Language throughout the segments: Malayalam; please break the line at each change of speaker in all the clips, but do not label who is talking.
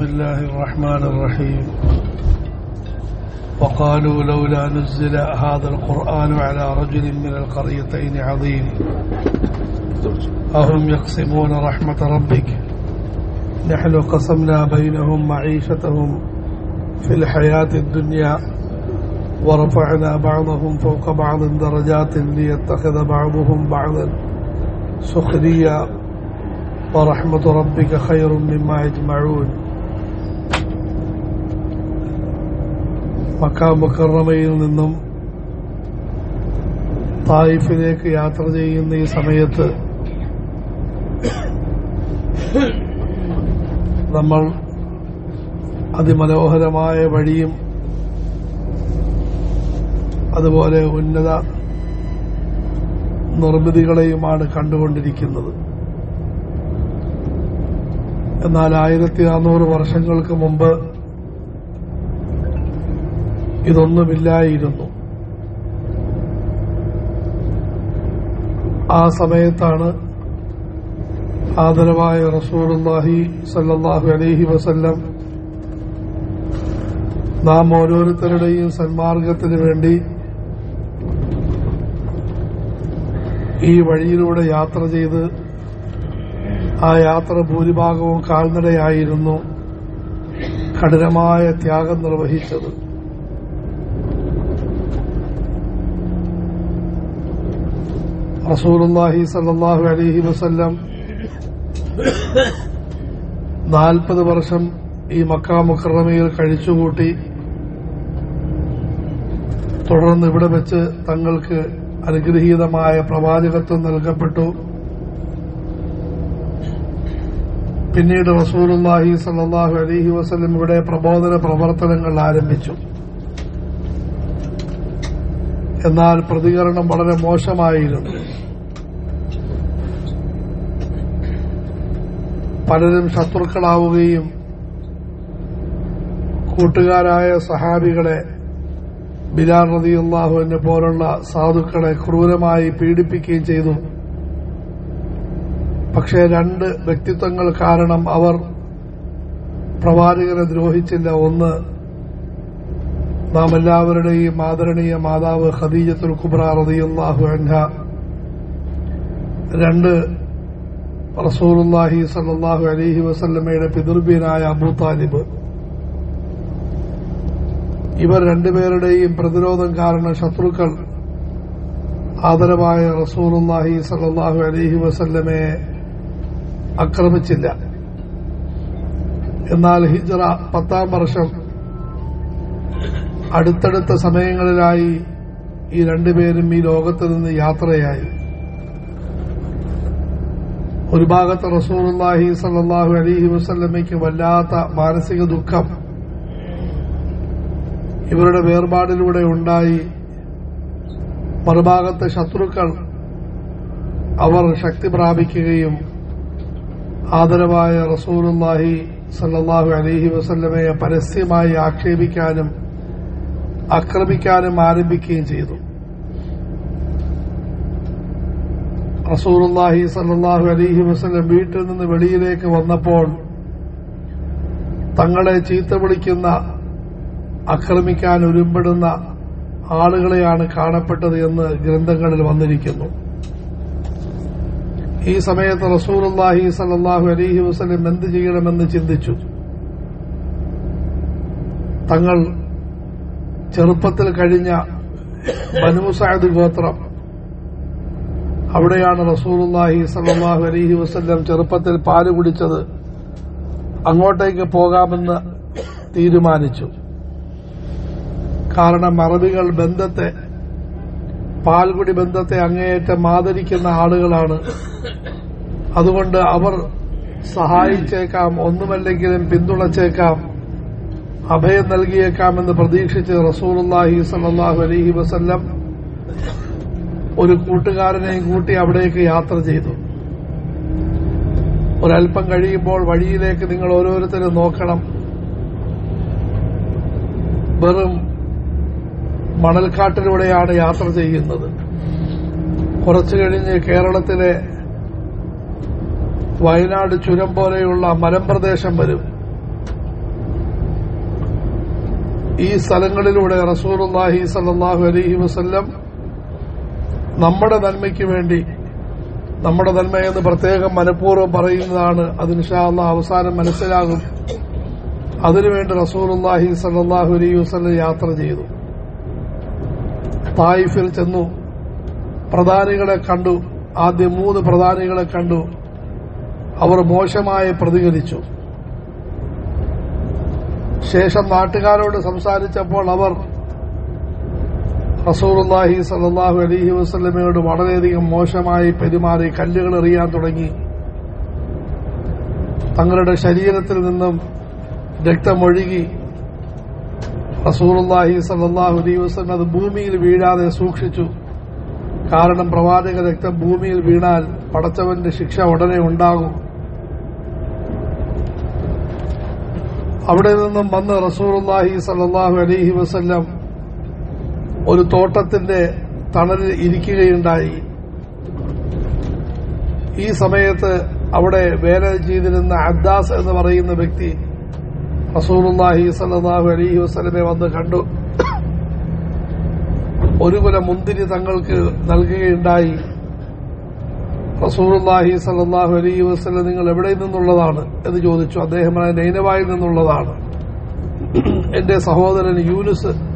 بسم الله الرحمن الرحيم. وقالوا لولا نزل هذا القرآن على رجل من القريتين عظيم. أهم يقسمون رحمة ربك؟ نحن قسمنا بينهم معيشتهم في الحياة الدنيا ورفعنا بعضهم فوق بعض درجات ليتخذ بعضهم بعضا. سخريا ورحمة ربك خير مما يجمعون. മക്ക മുക്കറമയിൽ നിന്നും തായിഫിലേക്ക് യാത്ര ചെയ്യുന്ന ഈ സമയത്ത് നമ്മൾ അതിമനോഹരമായ വഴിയും അതുപോലെ ഉന്നത നിർമ്മിതികളെയുമാണ് കണ്ടുകൊണ്ടിരിക്കുന്നത്. എന്നാൽ ആയിരത്തി നാനൂറ് വർഷങ്ങൾക്ക് മുമ്പ് ഇതൊന്നുമില്ലായിരുന്നു. ആ സമയത്താണ് ആദരവായ റസൂലുള്ളാഹി സല്ലാഹു അലഹി വസല്ലം നാം ഓരോരുത്തരുടെയും സന്മാർഗത്തിന് വേണ്ടി ഈ വഴിയിലൂടെ യാത്ര ചെയ്ത് ആ യാത്ര ഭൂരിഭാഗവും കാൽനടയായിരുന്നു. കഠിനമായ ത്യാഗം നിർവഹിച്ചത്. റസൂലുള്ളാഹി സല്ലല്ലാഹു അലൈഹി വസല്ലം നാൽപ്പത് വർഷം ഈ മക്ക മുക്കറമയിൽ കഴിച്ചുകൂട്ടി തുടർന്ന് ഇവിടെ വെച്ച് തങ്ങൾക്ക് അനുഗ്രഹീതമായ പ്രവാചകത്വം നൽകപ്പെട്ടു. പിന്നീട് റസൂലുള്ളാഹി സല്ലല്ലാഹു അലൈഹി വസല്ലം ഇവിടെ പ്രബോധന പ്രവർത്തനങ്ങൾ ആരംഭിച്ചു. എന്നാൽ പ്രതികരണം വളരെ മോശമായിരുന്നു. പലരും ശത്രുക്കളാവുകയും കൂട്ടുകാരായ സഹാബികളെ ബിലാൽ റതിയുള്ളാഹുവിനെ പോലുള്ള സാധുക്കളെ ക്രൂരമായി പീഡിപ്പിക്കുകയും ചെയ്തു. പക്ഷേ രണ്ട് വ്യക്തിത്വങ്ങൾ കാരണം അവർ പ്രവാചകനെ ദ്രോഹിച്ചില്ല. ഒന്ന് നാം എല്ലാവരുടെയും ആദരണീയ മാതാവ് ഖദീജത്തുൽ കുബ്ര റതിയുള്ളാഹു അൻഹ. രണ്ട് റസൂലുള്ളാഹി സല്ലാഹു അലഹി വസല്ലമ്മയുടെ പിതൃവ്യനായ അബൂ താലിബ്. ഇവർ രണ്ടുപേരുടെയും പ്രതിരോധം കാരണം ശത്രുക്കൾ. ആദരവായ റസൂലുള്ളാഹി സല്ലാഹു അലഹി വസല്ലമയെ ആക്രമിച്ചില്ല. എന്നാൽ ഹിജറ പത്താം വർഷം അടുത്തടുത്ത സമയങ്ങളിലായി ഈ രണ്ടുപേരും ഈ ലോകത്ത് നിന്ന് യാത്രയായി. ഒരു ഭാഗത്ത് റസൂലുള്ളാഹി സല്ലാഹു അലഹി വസല്ലമയ്ക്ക് വല്ലാത്ത മാനസിക ദുഃഖം ഇവരുടെ വേർപാടിലൂടെ ഉണ്ടായി മറുഭാഗത്ത് ശത്രുക്കൾ അവർ ശക്തി പ്രാപിക്കുകയും ആദരവായ റസൂലുള്ളാഹി സല്ലാഹു അലഹി വസ്ല്ലമയെ പരസ്യമായി ആക്ഷേപിക്കാനും ആക്രമിക്കാനും ആരംഭിക്കുകയും ചെയ്തു. റസൂലുള്ളാഹി സല്ലാഹു അലഹി വസ്ലം വീട്ടിൽ നിന്ന് വെളിയിലേക്ക് വന്നപ്പോൾ തങ്ങളെ ചീത്ത വിളിക്കുന്ന ആക്രമിക്കാൻ ഉരുമ്പെടുന്ന ആളുകളെയാണ് കാണപ്പെട്ടത് എന്ന് ഗ്രന്ഥങ്ങളിൽ വന്നിരിക്കുന്നു. ഈ സമയത്ത് റസൂലുള്ളാഹി സല്ലാഹു അലഹി വസല്ലം എന്ത് ചെയ്യണമെന്ന് ചിന്തിച്ചു. തങ്ങൾ ചെറുപ്പത്തിൽ കഴിഞ്ഞ ബനുസാദ് ഗോത്രം അവിടെയാണ് റസൂലുള്ളാഹി സലാഹു അലഹി വസല്ലം ചെറുപ്പത്തിൽ പാൽ കുടിച്ചത്. അങ്ങോട്ടേക്ക് പോകാമെന്ന് തീരുമാനിച്ചു. കാരണം അറബികൾ ബന്ധത്തെ പാൽകുടി ബന്ധത്തെ അങ്ങേയറ്റം ആദരിക്കുന്ന ആളുകളാണ്. അതുകൊണ്ട് അവർ സഹായിച്ചേക്കാം ഒന്നുമല്ലെങ്കിലും പിന്തുണച്ചേക്കാം അഭയം നൽകിയേക്കാമെന്ന് പ്രതീക്ഷിച്ച് റസൂലുള്ളാഹി സലാഹു അലഹി വസല്ലം ഒരു കൂട്ടുകാരനെയും കൂട്ടി അവിടേക്ക് യാത്ര ചെയ്തു. ഒരൽപ്പം കഴിയുമ്പോൾ വഴിയിലേക്ക് നിങ്ങൾ ഓരോരുത്തരും നോക്കണം. വെറും മണൽക്കാട്ടിലൂടെയാണ് യാത്ര ചെയ്യുന്നത്. കുറച്ചു കഴിഞ്ഞ് കേരളത്തിലെ വയനാട് ചുരം പോലെയുള്ള മലമ്പ്രദേശം വരും. ഈ സ്ഥലങ്ങളിലൂടെ റസൂലുള്ളാഹി സല്ലാഹു അലഹി വസല്ലം നമ്മുടെ നന്മയ്ക്ക് വേണ്ടി നമ്മുടെ നന്മയെന്ന് പ്രത്യേകം മനഃപൂർവം പറയുന്നതാണ്. അത് നിഷാള്ള അവസാനം മനസ്സിലാകും. അതിനുവേണ്ടി റസൂലുള്ളാഹി സല്ലാഹു അലൈഹി വസല്ലം യാത്ര ചെയ്തു. തായിഫിൽ ചെന്നു. പ്രധാനികളെ കണ്ടു. ആദ്യം മൂന്ന് പ്രധാനികളെ കണ്ടു. അവർ മോശമായി പ്രതികരിച്ചു. ശേഷം നാട്ടുകാരോട് സംസാരിച്ചപ്പോൾ അവർ റസൂലുള്ളാഹി സലാഹു അലഹി വസ്ലമയോട് വളരെയധികം മോശമായി പെരുമാറി കല്ലുകൾ എറിയാൻ തുടങ്ങി. തങ്ങളുടെ ശരീരത്തിൽ നിന്നും രക്തമൊഴുകി റസൂലുള്ളാഹി സലാഹു അലൈഹി വസ്ലം അത് ഭൂമിയിൽ വീഴാതെ സൂക്ഷിച്ചു. കാരണം പ്രവാചക രക്തം ഭൂമിയിൽ വീണാൽ പടച്ചവന്റെ ശിക്ഷ ഉടനെ ഉണ്ടാകും. അവിടെ നിന്നും വന്ന് റസൂലുള്ളാഹി സലാഹു അലൈഹി വസല്ലം ഒരു തോട്ടത്തിന്റെ തണലിൽ ഇരിക്കുകയുണ്ടായി. ഈ സമയത്ത് അവിടെ വേല ചെയ്തിരുന്ന അബ്ദാസ് എന്ന് പറയുന്ന വ്യക്തി റസൂലുള്ളാഹി സല്ലാഹു അലഹി വസ്ലമെ വന്ന് കണ്ടു. ഒരു കുല മുന്തിരി തങ്ങൾക്ക് നൽകുകയുണ്ടായി. റസൂലുള്ളാഹി സല്ലാഹു അലഹി വസ്ലം നിങ്ങൾ എവിടെ നിന്നുള്ളതാണ് എന്ന് ചോദിച്ചു. അദ്ദേഹം നൈനവായിൽ നിന്നുള്ളതാണ്. എന്റെ സഹോദരൻ യൂനുസ്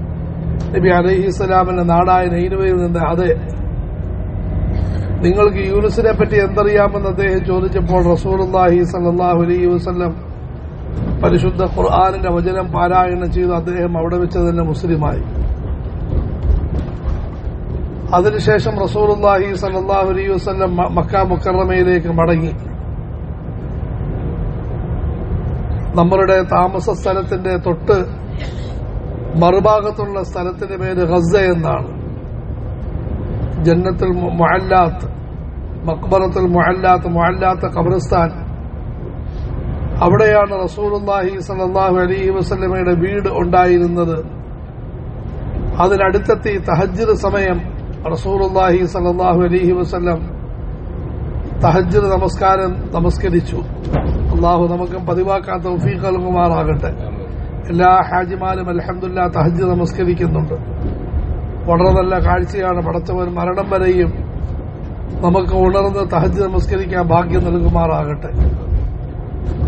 നബി അലഹി സ്വലാമിന്റെ നാടായ നെയ്നുവയിൽ നിന്ന് അതെ. നിങ്ങൾക്ക് യൂനുസിനെ പറ്റി എന്തറിയാമെന്ന് അദ്ദേഹം ചോദിച്ചപ്പോൾ റസൂലുള്ളാഹി സല്ലാഹു അലൈഹി വസ്ലം പരിശുദ്ധ ഖുർആാനിന്റെ വചനം പാരായണം ചെയ്തു. അദ്ദേഹം അവിടെ വെച്ച് തന്നെ മുസ്ലിമായി. അതിനുശേഷം റസൂലുള്ളാഹി സല്ലാഹു അലൈഹി വസല്ലം മക്ക മുക്കറമയിലേക്ക് മടങ്ങി. നമ്മളുടെ താമസ സ്ഥലത്തിന്റെ തൊട്ട് മറുഭാഗത്തുള്ള സ്ഥലത്തിന്റെ പേര് ഗസ എന്നാണ്. ജന്നത്തുൽ മൊഹല്ലാത്ത് മക്ബറത്തുൽ മൊഹല്ലാത്ത് മൊഹല്ലാത്ത ഖബർസ്ഥാൻ. അവിടെയാണ് റസൂലുള്ളാഹി സലാഹു അലൈഹി വസ്ലമയുടെ വീട് ഉണ്ടായിരുന്നത്. അതിനടുത്തെത്തി തഹജ്ജുദ് സമയം റസൂലുള്ളാഹി സലാഹു അലൈഹി വസ്ലം തഹജ്ജുദ് നമസ്കാരം നമസ്കരിച്ചു. അള്ളാഹു നമുക്കും പതിവാക്കാൻ തൗഫീഖ് നൽകുമാറാകട്ടെ. എല്ലാ ഹാജിമാരും അലഹമില്ല തഹജ് നമസ്കരിക്കുന്നുണ്ട്. വളരെ നല്ല കാഴ്ചയാണ്. പടച്ചവൻ മരണം വരെയും നമുക്ക് ഉണർന്ന് തഹജ് നമസ്കരിക്കാൻ ഭാഗ്യം നൽകുമാറാകട്ടെ.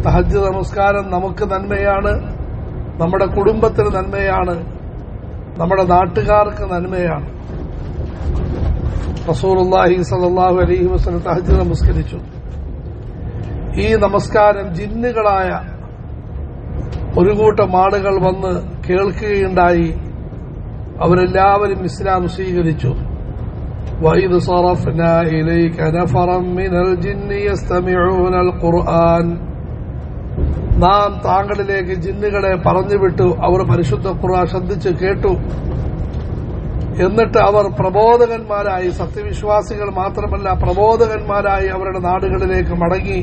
തഹജ് നമസ്കാരം നമുക്ക് നന്മയാണ്. നമ്മുടെ കുടുംബത്തിന് നന്മയാണ്. നമ്മുടെ നാട്ടുകാർക്ക് നന്മയാണ്. റസൂലുള്ളാഹി സലാഹു അലഹി വസ്ലം തഹജ് നമസ്കരിച്ചു. ഈ നമസ്കാരം ജിന്നുകളായ ഒരു കൂട്ടം ആളുകൾ വന്ന് കേൾക്കുകയുണ്ടായി അവരെല്ലാവരും ഇസ്ലാം സ്വീകരിച്ചു وإذ صرفنا إليك نفرا من الجن يستمعون القرآن നാം താങ്കളിലേക്ക് ജിന്നുകളെ പറഞ്ഞുവിട്ടു അവർ പരിശുദ്ധ ഖുർആൻ ശ്രദ്ധിച്ച് കേട്ടു എന്നിട്ട് അവർ പ്രബോധകന്മാരായി സത്യവിശ്വാസികൾ മാത്രമല്ല പ്രബോധകന്മാരായി അവരുടെ നാടുകളിലേക്ക് മടങ്ങി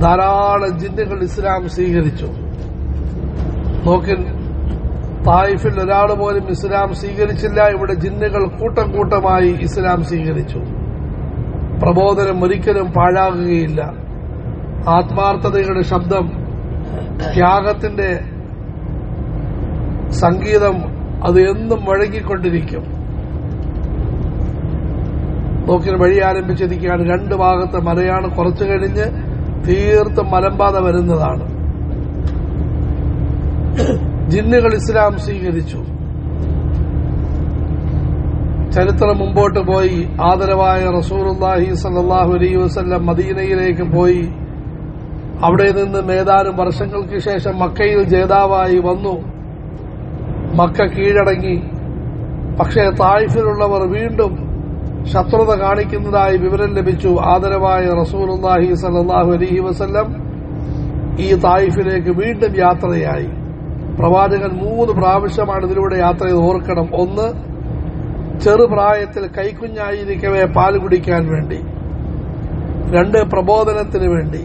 ധാരാളം ജിന്നുകൾ ഇസ്ലാം സ്വീകരിച്ചു. നോക്കിൻ തായിഫിൽ ഒരാൾ പോലും ഇസ്ലാം സ്വീകരിച്ചില്ല. ഇവിടെ ജിന്നുകൾ കൂട്ടം കൂട്ടമായി ഇസ്ലാം സ്വീകരിച്ചു. പ്രബോധനം ഒരിക്കലും പാഴാകുകയില്ല. ആത്മാർത്ഥതയുടെ ശബ്ദം ത്യാഗത്തിന്റെ സംഗീതം അത് എന്നും വഴങ്ങിക്കൊണ്ടിരിക്കും. നോക്കിന് വഴി ആരംഭിച്ചിരിക്കുകയാണ് രണ്ട് ഭാഗത്തെ മലയാണ് കുറച്ചു കഴിഞ്ഞ് തീർത്തും മലമ്പാത വരുന്നതാണ്. ജിന്നുകൾ ഇസ്ലാം സ്വീകരിച്ചു. ചരിത്രം മുമ്പോട്ട് പോയി. ആദരവായ റസൂർഹി സല്ലാഹു അലൈഹി വസ്ല്ലം മദീനയിലേക്ക് പോയി. അവിടെ നിന്ന് ഏതാനും വർഷങ്ങൾക്ക് ശേഷം മക്കയിൽ ജേതാവായി വന്നു. മക്ക കീഴടങ്ങി. പക്ഷേ തായ്ഫിലുള്ളവർ വീണ്ടും ശത്രുത കാണിക്കുന്നതായി വിവരം ലഭിച്ചു. ആദരവായ റസൂലുല്ലാഹി സല്ലാഹു അലഹി വസ്ല്ലം ഈ തായിഫിലേക്ക് വീണ്ടും യാത്രയായി. പ്രവാചകൻ മൂന്ന് പ്രാവശ്യമാണ് ഇതിലൂടെ യാത്ര ചെയ്ത് ഓർക്കണം. ഒന്ന് ചെറുപ്രായത്തിൽ കൈക്കുഞ്ഞായിരിക്കവേ പാൽ കുടിക്കാൻ വേണ്ടി. രണ്ട് പ്രബോധനത്തിന് വേണ്ടി.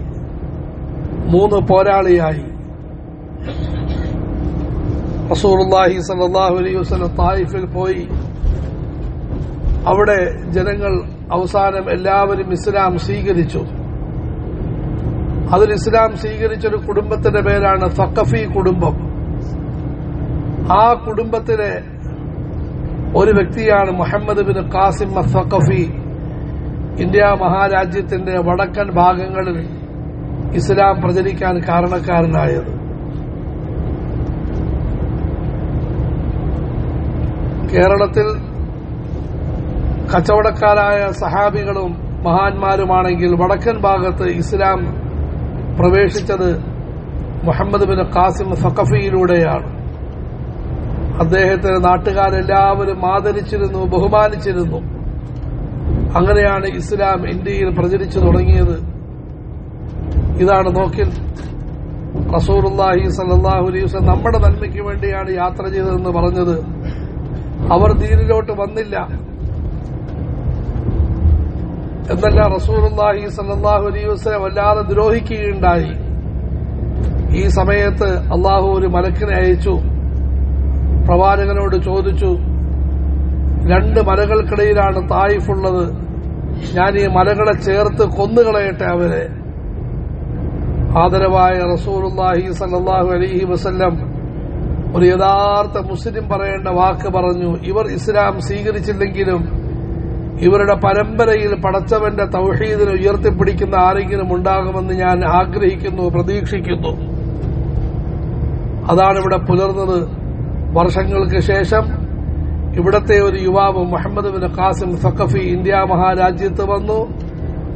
മൂന്ന് പോരാളിയായി. റസൂലുള്ളാഹി സലാഹു അലൈഹി വസ്ലം തായിഫിൽ പോയി. അവിടെ ജനങ്ങൾ അവസാനം എല്ലാവരും ഇസ്ലാം സ്വീകരിച്ചു. അതിൽ ഇസ്ലാം സ്വീകരിച്ചൊരു കുടുംബത്തിന്റെ പേരാണ് ഫക്കഫി കുടുംബം. ആ കുടുംബത്തിലെ ഒരു വ്യക്തിയാണ് മുഹമ്മദ് ബിൻ ഖാസിം ഫക്കഫി ഇന്ത്യ മഹാരാജ്യത്തിന്റെ വടക്കൻ ഭാഗങ്ങളിൽ ഇസ്ലാം പ്രചരിക്കാൻ കാരണക്കാരനായത്. കേരളത്തിൽ കച്ചവടക്കാരായ സഹാബികളും മഹാന്മാരുമാണെങ്കിൽ വടക്കൻ ഭാഗത്ത് ഇസ്ലാം പ്രവേശിച്ചത് മുഹമ്മദ് ബിൻ ഖാസിം സഖഫിയിലൂടെയാണ്. അദ്ദേഹത്തിന് നാട്ടുകാരെല്ലാവരും ആദരിച്ചിരുന്നു ബഹുമാനിച്ചിരുന്നു. അങ്ങനെയാണ് ഇസ്ലാം ഇന്ത്യയിൽ പ്രചരിച്ചു തുടങ്ങിയത്. ഇതാണ് നോക്കിൽ. റസൂറുല്ലാഹി സല്ലാഹു വസല്ലം നമ്മുടെ നന്മയ്ക്ക് വേണ്ടിയാണ് യാത്ര ചെയ്തതെന്ന് പറഞ്ഞത്. അവർ ദീനിലോട്ട് വന്നില്ല. എന്നല്ല റസൂറുല്ലാഹി സല്ലാഹു അലൈ വസ്ലം വല്ലാതെ ദ്രോഹിക്കുകയുണ്ടായി. ഈ സമയത്ത് അള്ളാഹു ഒരു മലക്കിനെ അയച്ചു. പ്രവാചകനോട് ചോദിച്ചു രണ്ട് മലകൾക്കിടയിലാണ് തായിഫുള്ളത്. ഞാൻ ഈ മലകളെ ചേർത്ത് കൊന്നുകളയട്ടെ അവരെ. ആദരവായ റസൂലുല്ലാഹി സല്ലാഹു അലൈഹി വസല്ലം ഒരു യഥാർത്ഥ മുസ്ലിം പറയേണ്ട വാക്ക് പറഞ്ഞു. ഇവർ ഇസ്ലാം സ്വീകരിച്ചില്ലെങ്കിലും ഇവരുടെ പരമ്പരയിൽ പടച്ചവന്റെ തൗഹീദിനെ ഉയർത്തിപ്പിടിക്കുന്ന ആരെങ്കിലും ഉണ്ടാകുമെന്ന് ഞാൻ ആഗ്രഹിക്കുന്നു പ്രതീക്ഷിക്കുന്നു. അതാണ് ഇവിടെ പുലർന്നത്. വർഷങ്ങൾക്ക് ശേഷം ഇവിടത്തെ ഒരു യുവാവ് മുഹമ്മദ് ബിൻ ഖാസിം സഖഫി ഇന്ത്യ മഹാരാജ്യത്ത് വന്നു.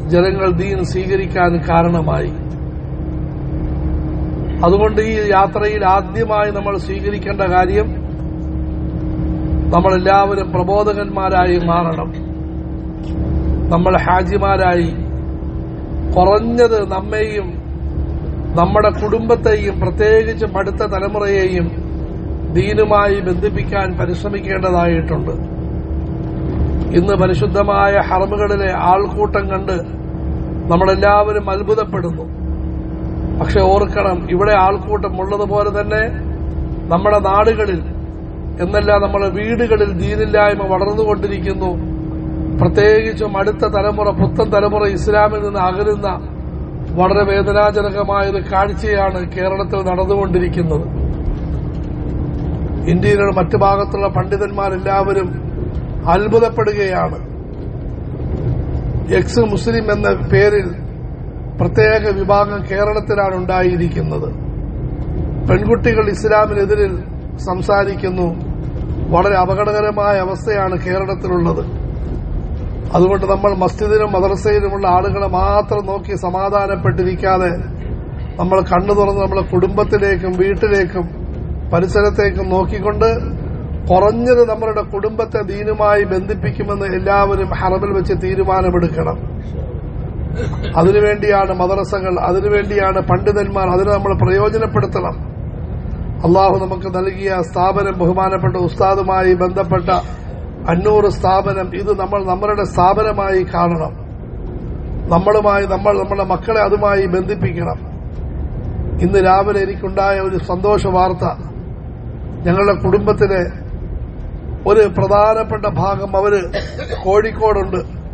ജനങ്ങൾ ദീൻ സ്വീകരിക്കാൻ കാരണമായി. അതുകൊണ്ട് ഈ യാത്രയിൽ ആദ്യമായി നമ്മൾ സ്വീകരിക്കേണ്ട കാര്യം നമ്മളെല്ലാവരും പ്രബോധകന്മാരായി മാറണം. നമ്മൾ ഹാജിമാരായി കുറഞ്ഞത് നമ്മെയും നമ്മുടെ കുടുംബത്തെയും പ്രത്യേകിച്ചും അടുത്ത തലമുറയെയും ദീനുമായി ബന്ധിപ്പിക്കാൻ പരിശ്രമിക്കേണ്ടതായിട്ടുണ്ട്. ഇന്ന് പരിശുദ്ധമായ ഹറമുകളിലെ ആൾക്കൂട്ടം കണ്ട് നമ്മളെല്ലാവരും അത്ഭുതപ്പെടുന്നു. പക്ഷെ ഓർക്കണം ഇവിടെ ആൾക്കൂട്ടം ഉള്ളതുപോലെ തന്നെ നമ്മുടെ നാടുകളിൽ എന്നല്ല നമ്മുടെ വീടുകളിൽ ദീനില്ലായ്മ വളർന്നുകൊണ്ടിരിക്കുന്നു. പ്രത്യേകിച്ചും അടുത്ത തലമുറ പുത്തൻ തലമുറ ഇസ്ലാമിൽ നിന്ന് അകലുന്ന വളരെ വേദനാജനകമായ ഒരു കാഴ്ചയാണ് കേരളത്തിൽ നടന്നുകൊണ്ടിരിക്കുന്നത്. ഇന്ത്യയിലെ മറ്റു ഭാഗത്തുള്ള പണ്ഡിതന്മാരെല്ലാവരും അത്ഭുതപ്പെടുകയാണ്. എക്സ് മുസ്ലിം എന്ന പേരിൽ പ്രത്യേക വിഭാഗം കേരളത്തിലാണ് ഉണ്ടായിരിക്കുന്നത്. പെൺകുട്ടികൾ ഇസ്ലാമിനെതിരിൽ സംസാരിക്കുന്നു. വളരെ അപകടകരമായ അവസ്ഥയാണ് കേരളത്തിലുള്ളത്. അതുകൊണ്ട് നമ്മൾ മസ്ജിദിനും മദ്രസയിലുമുള്ള ആളുകളെ മാത്രം നോക്കി സമാധാനപ്പെട്ടിരിക്കാതെ നമ്മൾ കണ്ണു തുറന്ന് നമ്മുടെ കുടുംബത്തിലേക്കും വീട്ടിലേക്കും പരിസരത്തേക്കും നോക്കിക്കൊണ്ട് കുറഞ്ഞത് നമ്മളുടെ കുടുംബത്തെ ദീനുമായി ബന്ധിപ്പിക്കുമെന്ന് എല്ലാവരും ഹറബിൽ വെച്ച് തീരുമാനമെടുക്കണം. അതിനുവേണ്ടിയാണ് മദ്രസകൾ അതിനുവേണ്ടിയാണ് പണ്ഡിതന്മാർ അതിനെ നമ്മൾ പ്രയോജനപ്പെടുത്തണം. അള്ളാഹു നമുക്ക് നൽകിയ സ്ഥാപനം ബഹുമാനപ്പെട്ട ഉസ്താദുമായി ബന്ധപ്പെട്ട അഞ്ഞൂറ് സ്ഥാപനം. ഇത് നമ്മൾ നമ്മളുടെ സ്ഥാപനമായി കാണണം. നമ്മളുമായി നമ്മൾ നമ്മുടെ മക്കളെ അതുമായി ബന്ധിപ്പിക്കണം. ഇന്ന് രാവിലെ എനിക്കുണ്ടായ ഒരു സന്തോഷ വാർത്ത. ഞങ്ങളുടെ കുടുംബത്തിലെ ഒരു പ്രധാനപ്പെട്ട ഭാഗം അവർ കോഴിക്കോടുണ്ട്.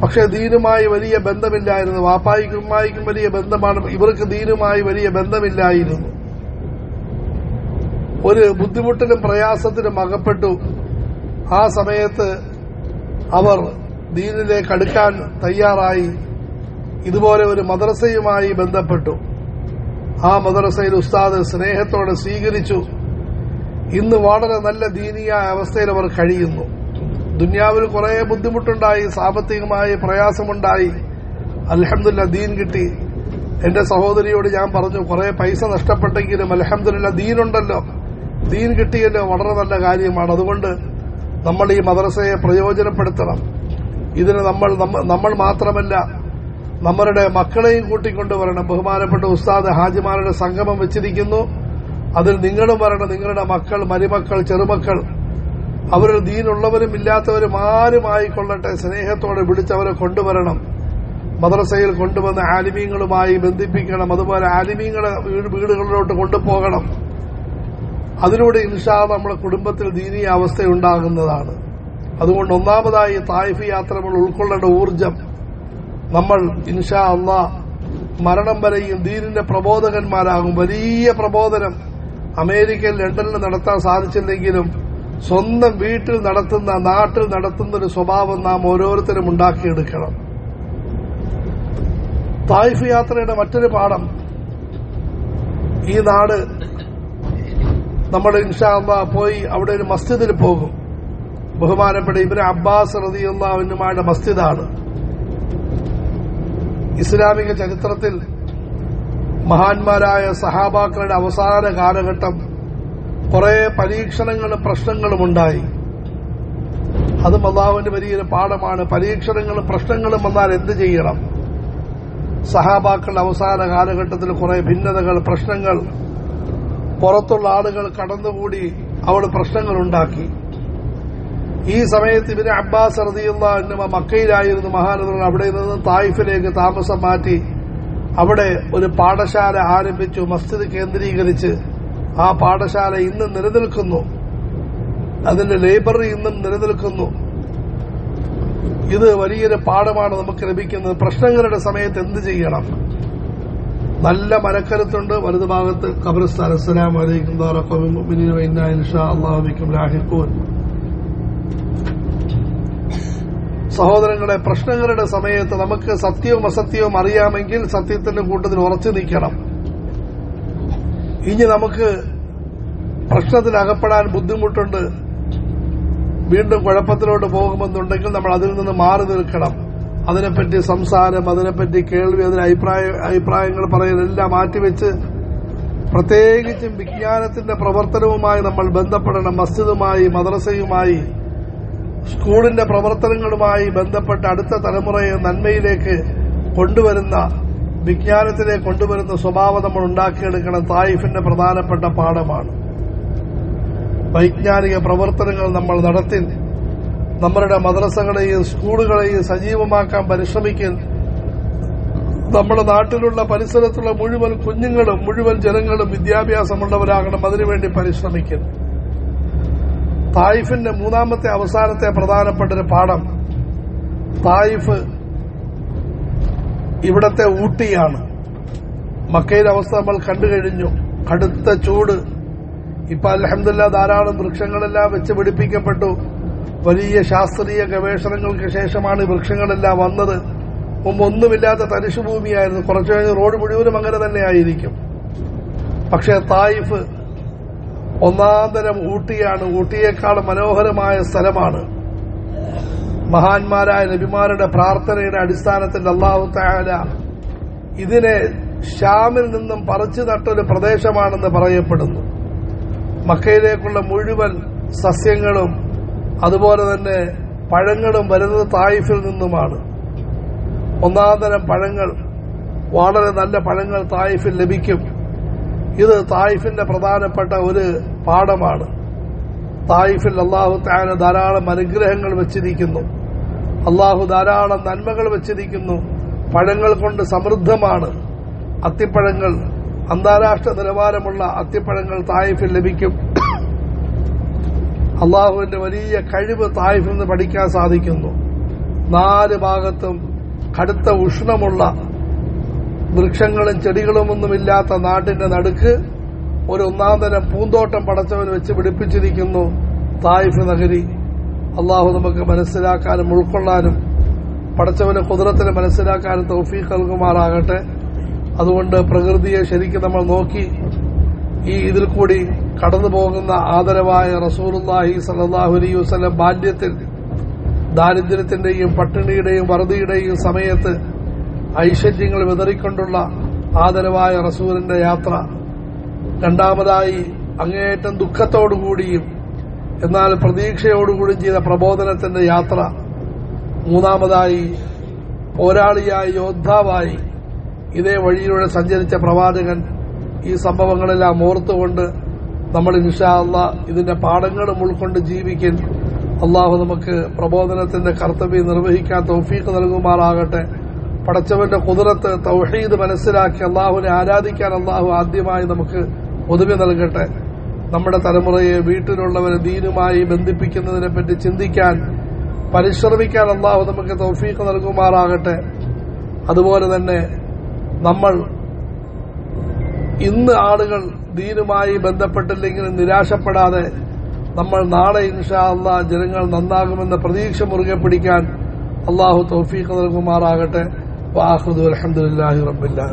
പക്ഷെ ദീനുമായി വലിയ ബന്ധമില്ലായിരുന്നു. വാപ്പായിക്കും ഉമ്മായിക്കും വലിയ ബന്ധമാണ്. ഇവർക്ക് ദീനുമായി വലിയ ബന്ധമില്ലായിരുന്നു. ഒരു ബുദ്ധിമുട്ടിലും പ്രയാസത്തിലും അകപ്പെട്ടു. ആ സമയത്ത് അവർ ദീനിലേക്ക് അടുക്കാൻ തയ്യാറായി ഇതുപോലെ ഒരു മദ്രസയുമായി ബന്ധപ്പെട്ടു. ആ മദ്രസയിൽ ഉസ്താദ് സ്നേഹത്തോടെ സ്വീകരിച്ചു. ഇന്ന് വളരെ നല്ല ദീനീയായ അവസ്ഥയിൽ അവർ കഴിയുന്നു. ദുന്യാവിൽ കുറേ ബുദ്ധിമുട്ടുണ്ടായി സാമ്പത്തികമായി പ്രയാസമുണ്ടായി. അലഹമില്ല ദീൻ കിട്ടി. എന്റെ സഹോദരിയോട് ഞാൻ പറഞ്ഞു കുറെ പൈസ നഷ്ടപ്പെട്ടെങ്കിലും അലഹമില്ല ദീനുണ്ടല്ലോ. ദീൻ കിട്ടിയല്ലോ വളരെ നല്ല കാര്യമാണ്. അതുകൊണ്ട് നമ്മൾ ഈ മദ്രസയെ പ്രയോജനപ്പെടുത്തണം. ഇതിന് നമ്മൾ നമ്മൾ മാത്രമല്ല നമ്മളുടെ മക്കളെയും കൂട്ടിക്കൊണ്ടുവരണം ബഹുമാനപ്പെട്ട ഉസ്താദ് ഹാജിമാരുടെ സംഗമം വെച്ചിരിക്കുന്നു. അതിൽ നിങ്ങളും വരണം. നിങ്ങളുടെ മക്കൾ മരുമക്കൾ ചെറുമക്കൾ അവരിൽ ദീനുള്ളവരും ഇല്ലാത്തവരും ആരും ആയിക്കൊള്ളട്ടെ. സ്നേഹത്തോടെ വിളിച്ചവരെ കൊണ്ടുവരണം. മദ്രസയിൽ കൊണ്ടുവന്ന് ആലിമീങ്ങളുമായി ബന്ധിപ്പിക്കണം. അതുപോലെ ആലിമീങ്ങളെ വീടുകളിലോട്ട് കൊണ്ടുപോകണം. അതിലൂടെ ഇൻഷാ നമ്മുടെ കുടുംബത്തിൽ ദീനീയ അവസ്ഥയുണ്ടാകുന്നതാണ്. അതുകൊണ്ട് ഒന്നാമതായി തായ്ഫ് യാത്ര നമ്മൾ ഉൾക്കൊള്ളേണ്ട ഊർജം നമ്മൾ ഇൻഷാ അള്ളാ മരണം വരെയും ദീനിന്റെ പ്രബോധകന്മാരാകും. വലിയ പ്രബോധനം അമേരിക്കയിൽ ലണ്ടനിൽ നടത്താൻ സാധിച്ചില്ലെങ്കിലും സ്വന്തം വീട്ടിൽ നടത്തുന്ന നാട്ടിൽ നടത്തുന്ന ഒരു സ്വഭാവം നാം ഓരോരുത്തരും ഉണ്ടാക്കിയെടുക്കണം. തായ്ഫ് യാത്രയുടെ മറ്റൊരു പാഠം ഈ നാട് നമ്മൾ ഇൻഷാല്ല പോയി അവിടെ ഒരു മസ്ജിദിൽ പോകും. ബഹുമാനപ്പെട്ട ഇബ്രാഹിം അബ്ബാസ് റതിയുള്ളവനുമായുടെ മസ്ജിദാണ്. ഇസ്ലാമിക ചരിത്രത്തിൽ മഹാന്മാരായ സഹാബാക്കളുടെ അവസാന കാലഘട്ടം കുറെ പരീക്ഷണങ്ങളും പ്രശ്നങ്ങളും ഉണ്ടായി. അതും അള്ളാഹുവിന്റെ വലിയൊരു പാഠമാണ്. പരീക്ഷണങ്ങളും പ്രശ്നങ്ങളും വന്നാൽ എന്ത് ചെയ്യണം? സഹാബാക്കളുടെ അവസാന കാലഘട്ടത്തിൽ കുറെ ഭിന്നതകൾ പ്രശ്നങ്ങൾ പുറത്തുള്ള ആളുകൾ കടന്നുകൂടി അവിടെ പ്രശ്നങ്ങൾ ഉണ്ടാക്കി. ഈ സമയത്ത് ഇവർ അബ്ബാസ് റതിയുള്ള മക്കയിലായിരുന്നു മഹാനവർ അവിടെ നിന്ന് തായിഫിലേക്ക് താമസം മാറ്റി അവിടെ ഒരു പാഠശാല ആരംഭിച്ചു മസ്ജിദ് കേന്ദ്രീകരിച്ച്. ആ പാഠശാല ഇന്ന് നിലനിൽക്കുന്നു. അതിന്റെ ലൈബ്രറി ഇന്നും നിലനിൽക്കുന്നു. ഇത് വലിയൊരു പാഠമാണ് നമുക്ക് ലഭിക്കുന്നത്. പ്രശ്നങ്ങളുടെ സമയത്ത് എന്ത് ചെയ്യണം? നല്ല മരക്കരുത്തുണ്ട് വലതു ഭാഗത്ത് ഖബർസ്ഥാൻ. അസ്സലാം വലൈക്കും അള്ളാഹുബിക്കും രാഹിക്കൂൻ സഹോദരങ്ങളെ പ്രശ്നങ്ങളുടെ സമയത്ത് നമുക്ക് സത്യവും അസത്യവും അറിയാമെങ്കിൽ സത്യത്തിന്റെ കൂട്ടത്തിൽ ഉറച്ചു നിൽക്കണം. ഇനി നമുക്ക് പ്രശ്നത്തിൽ അകപ്പെടാൻ ബുദ്ധിമുട്ടുണ്ട്. വീണ്ടും കുഴപ്പത്തിലോട്ട് പോകുമെന്നുണ്ടെങ്കിൽ നമ്മൾ അതിൽ നിന്ന് മാറി നിൽക്കണം. അതിനെപ്പറ്റി സംസാരം അതിനെപ്പറ്റി കേൾവി അതിന് അഭിപ്രായ അഭിപ്രായങ്ങൾ പറയലെല്ലാം മാറ്റിവെച്ച് പ്രത്യേകിച്ചും വിജ്ഞാനത്തിന്റെ പ്രവർത്തനവുമായി നമ്മൾ ബന്ധപ്പെടണം. മസ്ജിദുമായി മദ്രസയുമായി സ്കൂളിന്റെ പ്രവർത്തനങ്ങളുമായി ബന്ധപ്പെട്ട് അടുത്ത തലമുറയെ നന്മയിലേക്ക് കൊണ്ടുവരുന്ന വിജ്ഞാനത്തിലേക്ക് കൊണ്ടുവരുന്ന സ്വഭാവം നമ്മൾ ഉണ്ടാക്കിയെടുക്കണം. തായിഫിന്റെ പ്രധാനപ്പെട്ട പാഠമാണ്. വൈജ്ഞാനിക പ്രവർത്തനങ്ങൾ നമ്മൾ നടത്തി നമ്മളുടെ മദ്രസകളെയും സ്കൂളുകളെയും സജീവമാക്കാൻ പരിശ്രമിക്കൽ നമ്മുടെ നാട്ടിലുള്ള പരിസരത്തുള്ള മുഴുവൻ കുഞ്ഞുങ്ങളും മുഴുവൻ ജനങ്ങളും വിദ്യാഭ്യാസമുള്ളവരാകണം അതിനുവേണ്ടി പരിശ്രമിക്കുന്നു. തായിഫിന്റെ മൂന്നാമത്തെ അവസാനത്തെ പ്രധാനപ്പെട്ട ഒരു പാഠം. തായിഫ് ഇവിടത്തെ ഊട്ടിയാണ്. മക്കയിലെ അവസ്ഥ നമ്മൾ കണ്ടു കഴിഞ്ഞു. കടുത്ത ചൂട്. ഇപ്പൊ അലഹമില്ല ധാരാളം വൃക്ഷങ്ങളെല്ലാം വെച്ച് പിടിപ്പിക്കപ്പെട്ടു. വലിയ ശാസ്ത്രീയ ഗവേഷണങ്ങൾക്ക് ശേഷമാണ് വൃക്ഷങ്ങളെല്ലാം വന്നത്. മുമ്പ് ഒന്നുമില്ലാത്ത തരിശുഭൂമിയായിരുന്നു. കുറച്ചു കഴിഞ്ഞ് റോഡ് മുഴുവനും അങ്ങനെ തന്നെ ആയിരിക്കും. പക്ഷേ തായിഫ് തരം ഊട്ടിയാണ്. ഊട്ടിയേക്കാൾ മനോഹരമായ സ്ഥലമാണ്. മഹാന്മാരായ നബിമാരുടെ പ്രാർത്ഥനയുടെ അടിസ്ഥാനത്തിൽ അള്ളാഹു താല ഇതിനെ ഷാമിൽ നിന്നും പറിച്ചു നട്ടൊരു പ്രദേശമാണെന്ന് പറയപ്പെടുന്നു. മക്കയിലേക്കുള്ള മുഴുവൻ സസ്യങ്ങളും അതുപോലെ തന്നെ പഴങ്ങളും വരുന്നത് തായിഫിൽ നിന്നുമാണ്. ഒന്നാം തരം പഴങ്ങൾ വളരെ നല്ല പഴങ്ങൾ തായിഫിൽ ലഭിക്കും. ഇത് തായിഫിന്റെ പ്രധാനപ്പെട്ട ഒരു പാഠമാണ്. തായിഫിൽ അള്ളാഹു താന ധാരാളം അനുഗ്രഹങ്ങൾ വെച്ചിരിക്കുന്നു. അള്ളാഹു ധാരാളം നന്മകൾ വെച്ചിരിക്കുന്നു. പഴങ്ങൾ കൊണ്ട് സമൃദ്ധമാണ്. അത്തിപ്പഴങ്ങൾ അന്താരാഷ്ട്ര നിലവാരമുള്ള അത്തിപ്പഴങ്ങൾ തായിഫിൽ ലഭിക്കും. അള്ളാഹുവിന്റെ വലിയ കഴിവ് തായിഫിൽ നിന്ന് പഠിക്കാൻ സാധിക്കുന്നു. നാല് ഭാഗത്തും കടുത്ത ഉഷ്ണമുള്ള വൃക്ഷങ്ങളും ചെടികളും ഒന്നുമില്ലാത്ത നാട്ടിന്റെ നടുക്ക് ഒരു ഒന്നാം തരം പൂന്തോട്ടം പടച്ചവൻ വെച്ച് പിടിപ്പിച്ചിരിക്കുന്നു തായിഫ് നഗരി. അള്ളാഹു നമുക്ക് മനസ്സിലാക്കാനും ഉൾക്കൊള്ളാനും പടച്ചവന് കുതിരത്തിന് മനസ്സിലാക്കാനും തൗഫീഖ് നൽകുമാറാകട്ടെ. അതുകൊണ്ട് പ്രകൃതിയെ ശരിക്കും നമ്മൾ നോക്കി ഈ ഇതിൽ കൂടി കടന്നു പോകുന്ന ആദരവായ റസൂലുല്ലാഹി സലാഹു അലൈ വസ്ലം ബാല്യത്തിൽ ദാരിദ്ര്യത്തിന്റെയും പട്ടിണിയുടെയും വറുതിയുടെയും സമയത്ത് ഐശ്വര്യങ്ങൾ വിതറിക്കൊണ്ടുള്ള ആദരവായ റസൂലിന്റെ യാത്ര. രണ്ടാമതായി അങ്ങേയറ്റം ദുഃഖത്തോടുകൂടിയും എന്നാൽ പ്രതീക്ഷയോടുകൂടിയും ചെയ്ത പ്രബോധനത്തിന്റെ യാത്ര. മൂന്നാമതായി പോരാളിയായി യോദ്ധാവായി ഇതേ വഴിയിലൂടെ സഞ്ചരിച്ച പ്രവാചകൻ ഈ സംഭവങ്ങളെല്ലാം ഓർത്തുകൊണ്ട് നമ്മൾ ഇൻഷാല്ല ഇതിന്റെ പാഠങ്ങളും ഉൾക്കൊണ്ട് ജീവിക്കാൻ അള്ളാഹു നമുക്ക് പ്രബോധനത്തിന്റെ കർത്തവ്യം നിർവഹിക്കാൻ തൗഫീഖ് നൽകുമാറാകട്ടെ. പടച്ചവന്റെ കുതിരത്ത് തൗഹീദ് മനസ്സിലാക്കി അള്ളാഹുവിനെ ആരാധിക്കാൻ അള്ളാഹു ആദ്യമായി നമുക്ക് പൊതുവെ നൽകട്ടെ. നമ്മുടെ തലമുറയെ വീട്ടിലുള്ളവരെ ദീനുമായി ബന്ധിപ്പിക്കുന്നതിനെ പറ്റി ചിന്തിക്കാൻ പരിശ്രമിക്കാൻ അള്ളാഹു നമുക്ക് തൗഫീഖ് നൽകുമാറാകട്ടെ. അതുപോലെ തന്നെ നമ്മൾ ഇന്ന് ആളുകൾ ദീനുമായി ബന്ധപ്പെട്ടില്ലെങ്കിൽ നിരാശപ്പെടാതെ നമ്മൾ നാളെ ഇൻഷാ അള്ളാ ജനങ്ങൾ നന്നാകുമെന്ന പ്രതീക്ഷ മുറുകെ പിടിക്കാൻ അള്ളാഹു തൗഫീഖ് നൽകുമാറാകട്ടെ. വാഹുദു അലഹമുല്ലാഹി റബ്ബില്ലാ